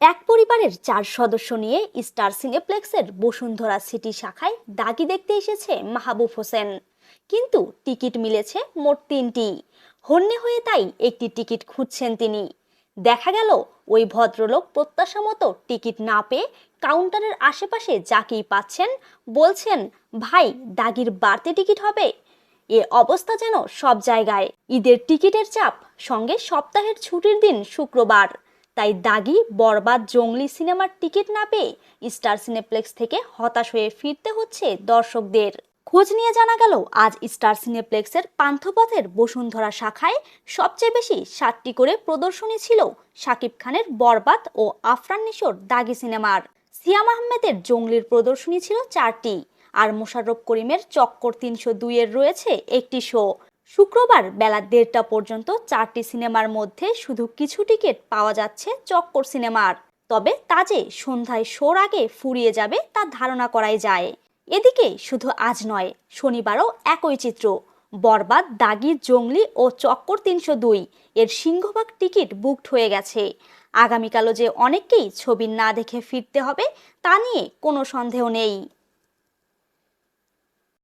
এক পরিবারের চার সদস্য নিয়ে স্টার সিনেপ্লেক্সের বসুন্ধরা সিটি শাখায় দাগি দেখতে এসেছে মাহবুব হোসেন। কিন্তু টিকিট মিলেছে মোট তিনটি। হন্যে হয়ে তাই একটি টিকিট খুঁজছেন তিনি। দেখা গেল ওই ভদ্রলোক প্রত্যাশা মতো টিকিট না পেয়ে কাউন্টারের আশেপাশে যাকেই পাচ্ছেন বলছেন, ভাই, দাগির বাড়তি টিকিট হবে। এ অবস্থা যেন সব জায়গায়। ঈদের টিকিটের চাপ সঙ্গে সপ্তাহের ছুটির দিন শুক্রবার। তাই দাগি, বরবাদ, জঙ্গলি সিনেমার টিকিট না পেয়ে স্টার সিনেপ্লেক্স থেকে হতাশ হয়ে ফিরতে হচ্ছে দর্শকদের। খোঁজ নিয়ে জানা গেল, আজ স্টার সিনেপ্লেক্সের পান্থপথের বসুন্ধরা শাখায় সবচেয়ে বেশি সাতটি করে প্রদর্শনী ছিল শাকিব খানের বরবাদ ও আফরান নিশোর দাগি সিনেমার। সিয়াম আহমেদের জঙ্গলির প্রদর্শনী ছিল চারটি, আর মোশাররফ করিমের চক্কর তিনশো দুইয়ের রয়েছে একটি শো। শুক্রবার বেলা দেড়টা পর্যন্ত চারটি সিনেমার মধ্যে শুধু কিছু টিকিট পাওয়া যাচ্ছে চক্কর সিনেমার। তবে তা যে সন্ধ্যায় শোর আগে ফুরিয়ে যাবে তা ধারণা করাই যায়। এদিকে শুধু আজ নয়, শনিবারও একই চিত্র। বরবাদ, দাগি, জঙ্গলি ও চক্কর তিনশো দুই এর সিংহভাগ টিকিট বুকড হয়ে গেছে। আগামীকালও যে অনেককেই ছবি না দেখে ফিরতে হবে তা নিয়ে কোনো সন্দেহ নেই।